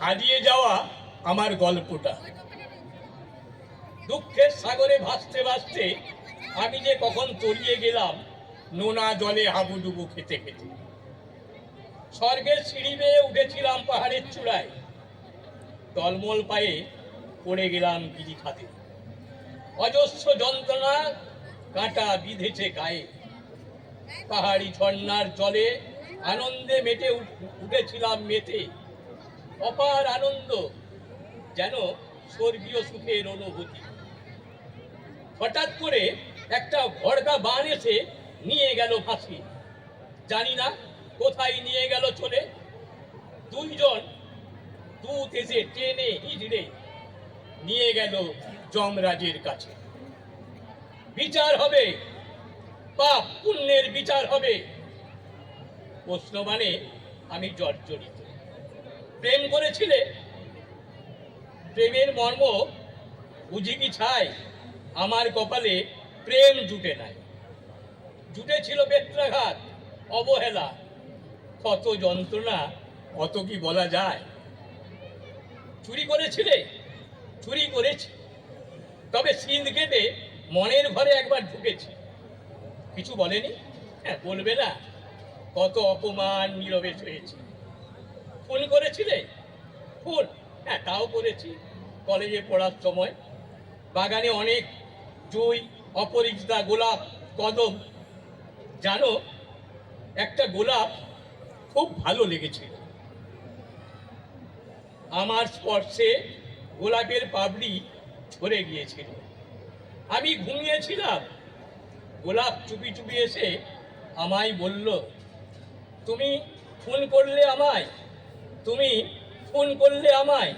হারিয়ে যাওয়া আমার গল্পটা। দুঃখের সাগরে ভাসতে ভাসতে আমি যে কখন তলিয়ে গেলাম, নোনা জলে হাবুডুবু খেতে খেতে। স্বর্গের সিঁড়ি বেয়ে উঠেছিলাম পাহাড়ের চূড়ায়। টলমল পায়ে পড়ে গেলাম গিরি খাতে। অজস্র যন্ত্রণা কাঁটা বিঁধেছে গায়ে। পাহাড়ি ঝর্ণার জলে আনন্দে উঠ- উঠেছিলাম মেতে। অপার আনন্দ যেন স্বর্গীয় সুখের অনুভূতি। হঠাৎ করে একটা ভড়কা বান এসে নিয়ে গেল ফাঁসি। জানি না কোথায় নিয়ে গেল চলে। দুইজন দূত এসে টেনে হিজড়ে নিয়ে গেল যমরাজের কাছে। বিচার হবে, পাপ পুণ্যের বিচার হবে। প্রশ্ন মানে আমি জর্জরিত। প্রেম করেছিলে? প্রেমের মর্ম বুঝি কি ছাই। আমার কপালে প্রেম জুটে নাই। জুটেছিল বেত্রাঘাত, অবহেলা। কত যন্ত্রণা অত কি বলা যায়? চুরি করেছিলে? চুরি করেছি। তবে সিন্ধ কেটে মনের ঘরে একবার ঢুকেছি। কিছু বলেনি? হ্যাঁ বলবে না। কত অপমান নীরবে হয়েছে ফোন করেছিলে? ফোন হ্যাঁ তাও করেছি। কলেজে পড়ার সময়। বাগানে অনেক জুই, অপরিচিতা গোলাপ, কদম। জানো, একটা গোলাপ খুব ভালো লেগেছিল আমার স্পর্শে গোলাপের পাপড়ি ঝরে গিয়েছিল। আমি ঘুমিয়েছিলাম। গোলাপ চুপি চুপি এসে আমায় বলল, তুমি ফোন করলে আমায়? তুমি ফোন করলে আমায়।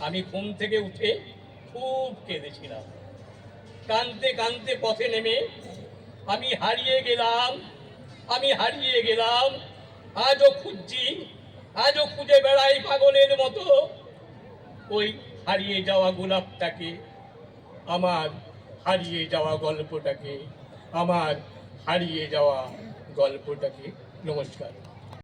আমি ঘুম থেকে উঠে খুব কেঁদেছিলাম। কানতে কানতে পথে নেমে আমি হারিয়ে গেলাম, আমি হারিয়ে গেলাম। আজও খুঁজছি, আজও খুঁজে বেড়াই পাগলের মতো। ওই হারিয়ে যাওয়া গোলাপটাকে, আমার হারিয়ে যাওয়া গল্পটাকে, আমার হারিয়ে যাওয়া গল্পটাকে, নমস্কার।